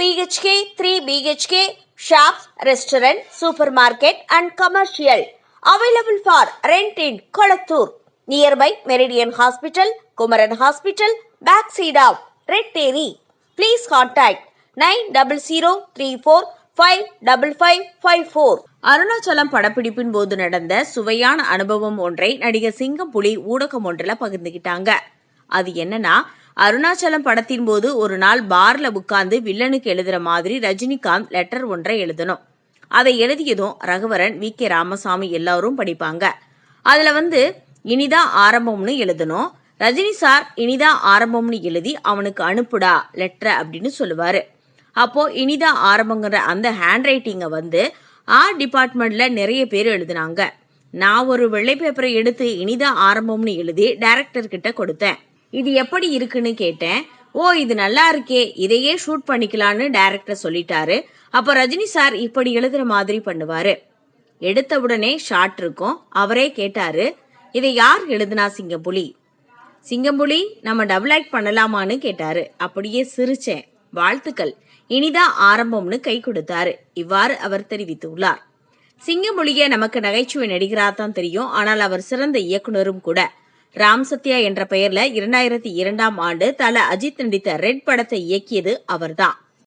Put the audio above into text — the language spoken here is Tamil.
BHK three BHK shop restaurant super market and commercial available for rent in Kolathur nearby Meridian hospital Kumaran hospital back seat red dairy please contact nine double zero three four five double five five four Arunachalam படப்பிடிப்பின் போது நடந்த சுவையான அனுபவம் ஒன்றை நடிகர் சிங்கம்புலி ஊடகம் ஒன்றில் பகிர்ந்துக்கிட்டாங்க அது என்னன்னா அருணாச்சலம் படத்தின் போது ஒரு நாள் பார்ல உட்கார்ந்து வில்லனுக்கு எழுதுற மாதிரி ரஜினிகாந்த் லெட்டர் ஒன்றை எழுதணும். அதை எழுதியதும் ரகுவரன் வி. கே. ராமசாமி எல்லாரும் படிப்பாங்க. அதுல வந்து இனிதான் ஆரம்பம்னு எழுதணும். ரஜினி சார் இனிதான் ஆரம்பம்னு எழுதி அவனுக்கு அனுப்புடா லெட்டர் அப்படின்னு சொல்லுவாரு. அப்போ இனிதான் ஆரம்பங்கிற அந்த ஹேண்ட் ரைட்டிங்கை வந்து ஆர்ட் டிபார்ட்மெண்ட்ல நிறைய பேர் எழுதினாங்க. நான் ஒரு வெள்ளை பேப்பரை எடுத்து இனிதான் ஆரம்பம்னு எழுதி டைரக்டர் கிட்ட கொடுத்தேன். இது எப்படி இருக்குன்னு கேட்டேன். ஓ இது நல்லா இருக்கே. இதையே ஷூட் பண்ணிக்கலான்னு டைரக்டர் சொல்லிட்டாரு. அப்போ ரஜினி சார் இப்படி எழுதுற மாதிரி பண்ணுவாரு. எடுத்த உடனே ஷாட் இருக்கும். அவரே கேட்டாரு இதை யார் எழுதுனா சிங்கம்புலி? சிங்கம்புலி நம்ம டபுள் ஆக்ட் பண்ணலாமான்னு கேட்டாரு. அப்படியே சிரிச்சேன். வாழ்த்துக்கள். இனிதான் ஆரம்பம்னு கை கொடுத்தாரு. இவ்வாறு அவர் தெரிவித்துள்ளார். சிங்கமொழியை நமக்கு நகைச்சுவை நடிகராக தான் தெரியும். ஆனால் அவர் சிறந்த இயக்குனரும் கூட. ராம் சத்யா என்ற பெயர்ல இரண்டாயிரத்தி இரண்டாம் ஆண்டு தல அஜித் நடித்த ரெட் படத்தை இயக்கியது அவர்தான்.